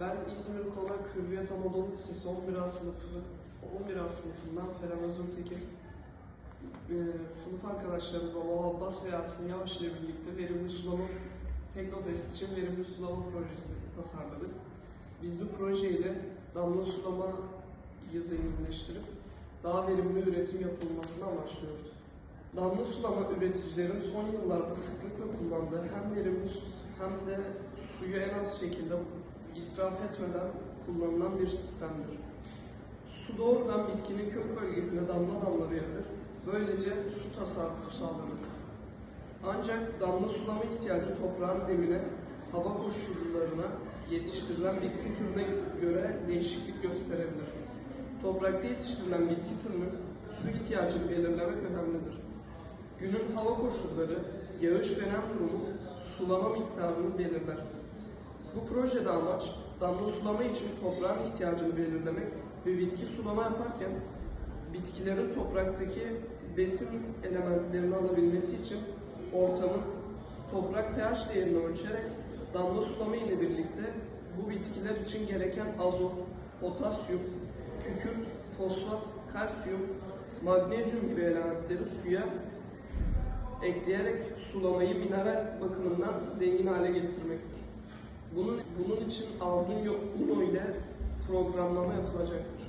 Ben İzmir Konak Hürriyet Anadolu Lisesi 11 A sınıfı 11 A sınıfından Ferhan Özürtekin. Ee, sınıf arkadaşlarım Roman Abbas ve Yasin Yavaş ile birlikte verimli sulama Teknofest için verimli sulama projesi tasarladık. Biz bu projeyle damla sulamayı zenginleştirip daha verimli üretim yapılmasını amaçlıyoruz. Damla sulama üreticilerin son yıllarda sıklıkla kullandığı hem verimli hem de suyu en az şekilde israf etmeden kullanılan bir sistemdir. Su doğrudan bitkinin kök bölgesine damla damla verilir. Böylece su tasarrufu sağlanır. Ancak damla sulama ihtiyacı toprağın demine, hava koşullarına, yetiştirilen bitki türüne göre değişiklik gösterebilir. Toprakta yetiştirilen bitki türünün su ihtiyacını belirlemek önemlidir. Günün hava koşulları, yağış ve nem durumu sulama miktarını belirler. Bu projede amaç damla sulama için toprağın ihtiyacını belirlemek ve bitki sulama yaparken bitkilerin topraktaki besin elementlerini alabilmesi için ortamın toprak pH değerini ölçerek damla sulama ile birlikte bu bitkiler için gereken azot, potasyum, kükürt, fosfat, kalsiyum, magnezyum gibi elementleri suya ekleyerek sulamayı mineral bakımından zengin hale getirmektir. Bunun, bunun için Arduino ile programlama yapılacaktır.